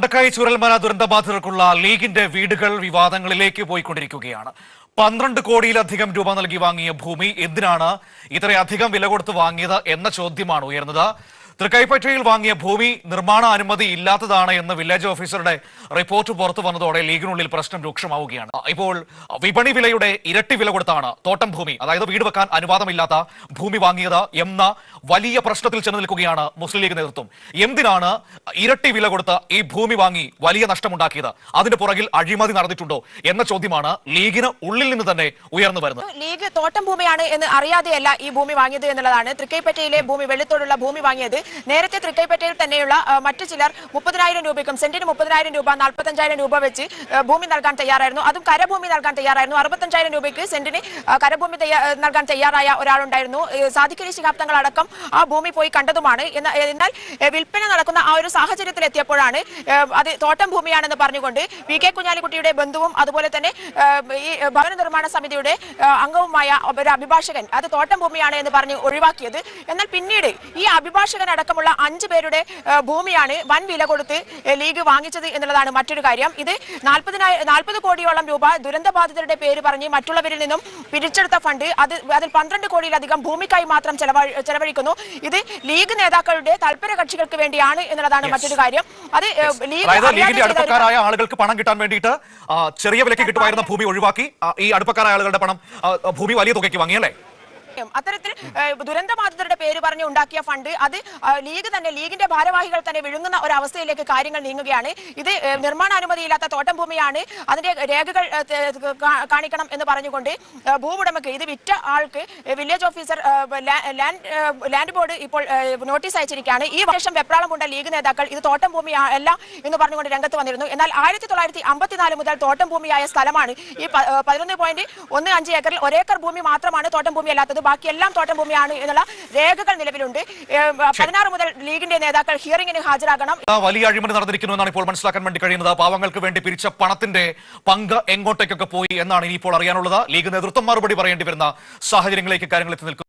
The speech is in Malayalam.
മുണ്ടക്കായി ചുരൽമല ദുരന്തബാധിതർക്കുള്ള ലീഗിന്റെ വീടുകൾ വിവാദങ്ങളിലേക്ക് പോയിക്കൊണ്ടിരിക്കുകയാണ്. പന്ത്രണ്ട് കോടിയിലധികം രൂപ നൽകി വാങ്ങിയ ഭൂമി എന്തിനാണ് ഇത്രയധികം വില കൊടുത്ത് വാങ്ങിയത് എന്ന ചോദ്യമാണ് ഉയർന്നത്. തൃക്കൈപ്പറ്റയിൽ വാങ്ങിയ ഭൂമി നിർമ്മാണ അനുമതി ഇല്ലാത്തതാണ് എന്ന് വില്ലേജ് ഓഫീസറുടെ റിപ്പോർട്ട് പുറത്തു വന്നതോടെ ലീഗിനുള്ളിൽ പ്രശ്നം രൂക്ഷമാവുകയാണ്. ഇപ്പോൾ വിപണി വിലയുടെ ഇരട്ടി വില കൊടുത്താണ് തോട്ടം ഭൂമി. അതായത് വീട് വെക്കാൻ അനുവാദമില്ലാത്ത ഭൂമി വാങ്ങിയത് എന്ന വലിയ പ്രശ്നത്തിൽ ചെന്ന് നിൽക്കുകയാണ് മുസ്ലിം ലീഗ് നേതൃത്വം. എന്തിനാണ് ഇരട്ടി വില കൊടുത്ത് ഈ ഭൂമി വാങ്ങി വലിയ നഷ്ടമുണ്ടാക്കിയത്? അതിന് പുറകിൽ അഴിമതി നടന്നിട്ടുണ്ടോ എന്ന ചോദ്യമാണ് ലീഗിന് ഉള്ളിൽ നിന്ന് തന്നെ ഉയർന്നു വരുന്നത്. ലീഗ് തോട്ടം ഭൂമിയാണ് എന്ന് അറിയാതെയല്ല ഈ ഭൂമി വാങ്ങിയത് എന്നുള്ളതാണ്. തൃക്കൈപ്പറ്റയിലെ ഭൂമി വെള്ളത്തോടുള്ള ഭൂമി വാങ്ങിയത് നേരത്തെ തൃക്കൈപ്പറ്റയിൽ തന്നെയുള്ള മറ്റു ചിലർ മുപ്പതിനായിരം രൂപയ്ക്കും സെന്റിന് മുപ്പതിനായിരം രൂപ നാൽപ്പത്തഞ്ചായിരം രൂപ വെച്ച് ഭൂമി നൽകാൻ തയ്യാറായിരുന്നു. അതും കരഭൂമി നൽകാൻ തയ്യാറായിരുന്നു. അറുപത്തഞ്ചായിരം രൂപയ്ക്ക് സെന്റിന് കരഭൂമി നൽകാൻ തയ്യാറായ ഒരാളുണ്ടായിരുന്നു. സാധിക്കലി ശിഹാബ്ദങ്ങൾ അടക്കം ആ ഭൂമി പോയി കണ്ടതുമാണ്. എന്നാൽ വിൽപ്പന നടക്കുന്ന ആ ഒരു സാഹചര്യത്തിൽ എത്തിയപ്പോഴാണ് അത് തോട്ടം ഭൂമിയാണെന്ന് പറഞ്ഞുകൊണ്ട് വി കെ കുഞ്ഞാലിക്കുട്ടിയുടെ ബന്ധുവും അതുപോലെ തന്നെ ഈ ഭവന നിർമ്മാണ സമിതിയുടെ അംഗവുമായ ഒരു അഭിഭാഷകൻ അത് തോട്ടം ഭൂമിയാണ് എന്ന് പറഞ്ഞ് ഒഴിവാക്കിയത്. എന്നാൽ പിന്നീട് ഈ അഭിഭാഷകൻ അടക്കമുള്ള അഞ്ചു പേരുടെ ഭൂമിയാണ് വൻ വില കൊടുത്ത് ലീഗ് വാങ്ങിച്ചത് എന്നുള്ളതാണ് മറ്റൊരു കാര്യം. ഇത് നാൽപ്പതിനായി നാൽപ്പത് കോടിയോളം രൂപ ദുരന്തബാധിതരുടെ പേര് പറഞ്ഞ് മറ്റുള്ളവരിൽ നിന്നും പിരിച്ചെടുത്ത ഫണ്ട് അത് അതിൽ പന്ത്രണ്ട് കോടിയിലധികം ഭൂമിക്കായി മാത്രം ചെലവഴി ചെലവഴിക്കുന്നു. ഇത് ലീഗ് നേതാക്കളുടെ തൽപര കക്ഷികൾക്ക് വേണ്ടിയാണ് എന്നുള്ളതാണ് മറ്റൊരു കാര്യം. അത് ലീഗിന്റെ അടുപ്പക്കാരായ ആളുകൾക്ക് പണം കിട്ടാൻ വേണ്ടിയിട്ട് ചെറിയ വിലയ്ക്ക് കിട്ടുമായിരുന്ന ഭൂമി ഒഴിവാക്കി ഈ അടുപ്പക്കാരായ ആളുകളുടെ പണം ഭൂമി വലിയ തുകയ്ക്ക് വാങ്ങിയല്ലേ അത്തരത്തിൽ ദുരന്തബാധിതരുടെ പേര് പറഞ്ഞ് ഉണ്ടാക്കിയ ഫണ്ട് അത് ലീഗ് തന്നെ ലീഗിന്റെ ഭാരവാഹികൾ തന്നെ വിഴുങ്ങുന്ന ഒരു അവസ്ഥയിലേക്ക് കാര്യങ്ങൾ നീങ്ങുകയാണ്. ഇത് നിർമ്മാണാനുമതി നിർമ്മാണാനുമതിയില്ലാത്ത തോട്ടം ഭൂമിയാണ്. അതിന്റെ രേഖകൾ കാണിക്കണം എന്ന് പറഞ്ഞുകൊണ്ട് ഭൂവുടമക്ക് ഇത് വിറ്റ ആൾക്ക് വില്ലേജ് ഓഫീസർ ലാൻഡ് ബോർഡ് ഇപ്പോൾ നോട്ടീസ് അയച്ചിരിക്കുകയാണ്. ഈ വർഷം വെപ്രാളം കൊണ്ട ലീഗ് നേതാക്കൾ ഇത് തോട്ടം ഭൂമി അല്ല എന്ന് പറഞ്ഞുകൊണ്ട് രംഗത്ത് വന്നിരുന്നു. എന്നാൽ ആയിരത്തി തൊള്ളായിരത്തി അമ്പത്തിനാല് മുതൽ തോട്ടം ഭൂമിയായ സ്ഥലമാണ്. ഈ പതിനൊന്ന് പോയിന്റ് ഒന്ന് അഞ്ച് ഏക്കറിൽ ഒരേക്കർ ഭൂമി മാത്രമാണ് തോട്ടം ഭൂമി അല്ലാത്തത് ബാക്കി എല്ലാം തോട്ടം ഭൂമിയാണ് എന്നുള്ള രേഖകൾ നിലവിലുണ്ട്. പതിനാറ് മുതൽ ലീഗിന്റെ നേതാക്കൾ ഹിയറിംഗിന് ഹാജരാകണം. വലിയ അഴിമതി നടന്നിരിക്കുന്നു എന്നാണ് ഇപ്പോൾ മനസ്സിലാക്കാൻ വേണ്ടി കഴിയുന്നത്. പാവങ്ങൾക്ക് വേണ്ടി പിരിച്ച പണത്തിന്റെ പങ്ക് എങ്ങോട്ടേക്കൊക്കെ പോയി എന്നാണ് ഇനിയിപ്പോൾ അറിയാനുള്ളത്. ലീഗ് നേതൃത്വം മറുപടി പറയേണ്ടി വരുന്ന സാഹചര്യങ്ങളിലേക്ക് കാര്യങ്ങൾ എത്തി നിൽക്കുന്നു.